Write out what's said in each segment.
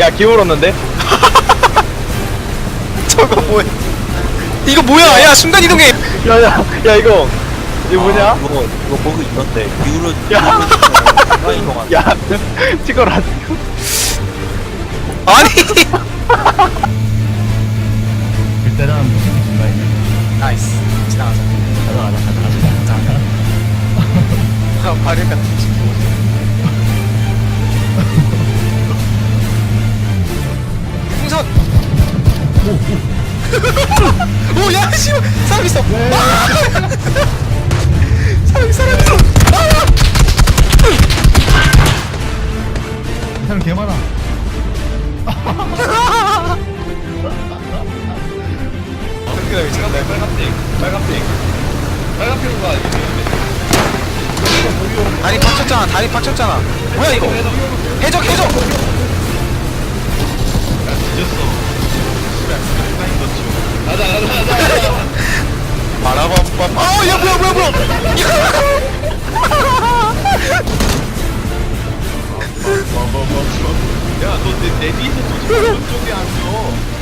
야 기울었는데? 저거 뭐야? 이거 뭐야? 야 순간 이동해. 야야 야 이거 이거 뭐냐? 아, 이거 이거 버그 있던데 기울어 야. 기울어 야 찍어라 아니. 그때는 무슨 중간이네. 나이스. 지나가자. 가자 가자 가자 가자 가자. 아, 발을 같은 친 오, 야, 씨, 사람 있어. 아! 사람, 사람 있어. 이 사람 개 많아. 그래, 내 빨간색, 빨간색, 빨간색으로 다리 팍쳤잖아, 다리 팍쳤잖아. 뭐야 이거? 해적, 바라밤밤. 어, 야, 뭐야, 뭐야, 뭐야. 야너내 뒤에서 저쪽 쪽에 앉아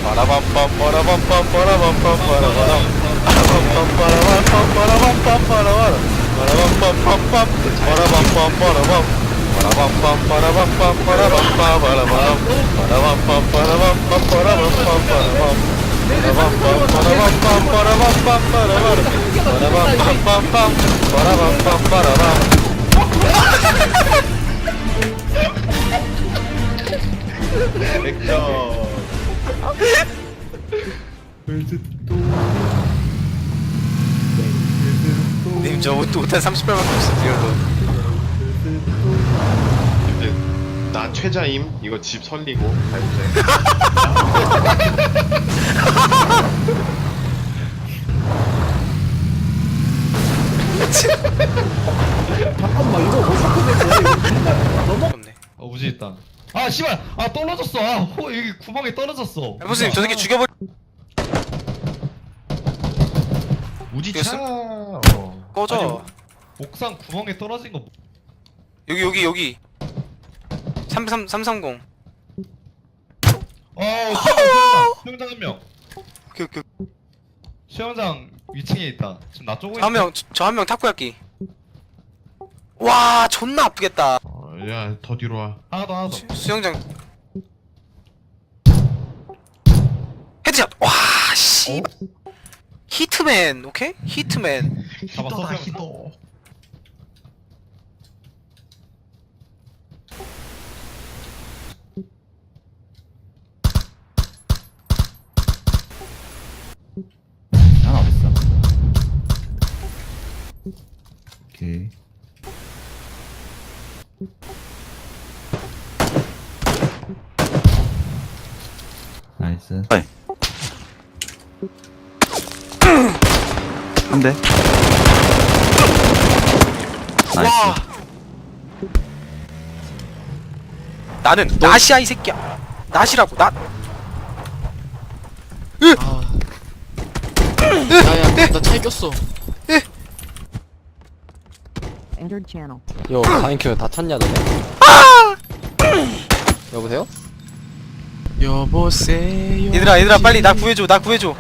바라밤밤, 바라밤밤, 바라밤밤, 바라바람. 바라밤밤, 바라밤밤, 바라밤밤, 바라바람. 바라밤밤밤밤, 바라밤밤, 바라밤. 바라밤밤, 바라밤밤, 바라밤밤, 바라바람. 바라밤밤, 바라밤밤, 바라밤밤, 바라밤. 바라밤밤, 바라밤밤, 바라밤 액션 님, 저 옷, 옷한 30발밖에 없어, 리얼로. 나 최자임 이거 집 설리고 가야돼 없네. 어 우지 있다. 아 씨발 아 떨어졌어. 아 호, 여기 구멍에 떨어졌어. 해보스님, 저 새끼 죽여버리. 우지? 차. 어. 꺼져. 아니, 옥상 구멍에 떨어진 거. 뭐- 여기, 여기, 여기. 33, 330. 어 수영장 수영장 한 명. 오케이, 오케이. 수영장 위층에 있다. 지금 나 쪼고 있는. 한 명, 저 한명 탁구야끼. 와, 존나 아프겠다. 어, 야 더 뒤로 와 하나 더 하나 더. 수, 수영장. 헤드샷. 와, 씨. 히트맨, 오케이? 히트맨. 잡았어. 하나 오케이. 나이스. 한 대 와. 나이스 나는 낫이야, 이 새끼야. 낫이라고, 낫. 야야 나 차에 꼈어 entered channel. 요 가인큐 다 탔냐 너네 여보세요? 여보세요 얘들아, 얘들아, 빨리 나 구해줘, 나 구해줘.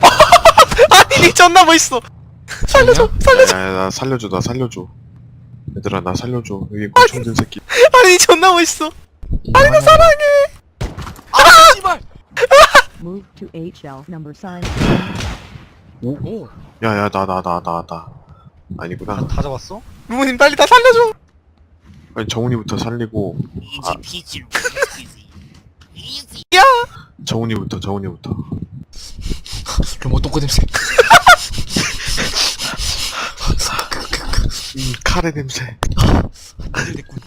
아니, 존나 멋있어. 살려줘, 살려줘. 야 나 살려줘 나 살려줘 얘들아 나 살려줘 여기 고충된 새끼 아니, 존나 멋있어. 아니, 나 사랑해. Move to HL number sign. 오 야야 나 나 나 나 나 아니구나. 다 잡았어? 부모님, 빨리 나 살려줘. 아니 정훈이부터 살리고 아, 야! 정훈이부터 정훈이부터. 그럼 어떤 거 냄새? 이 카레 냄새. 됐군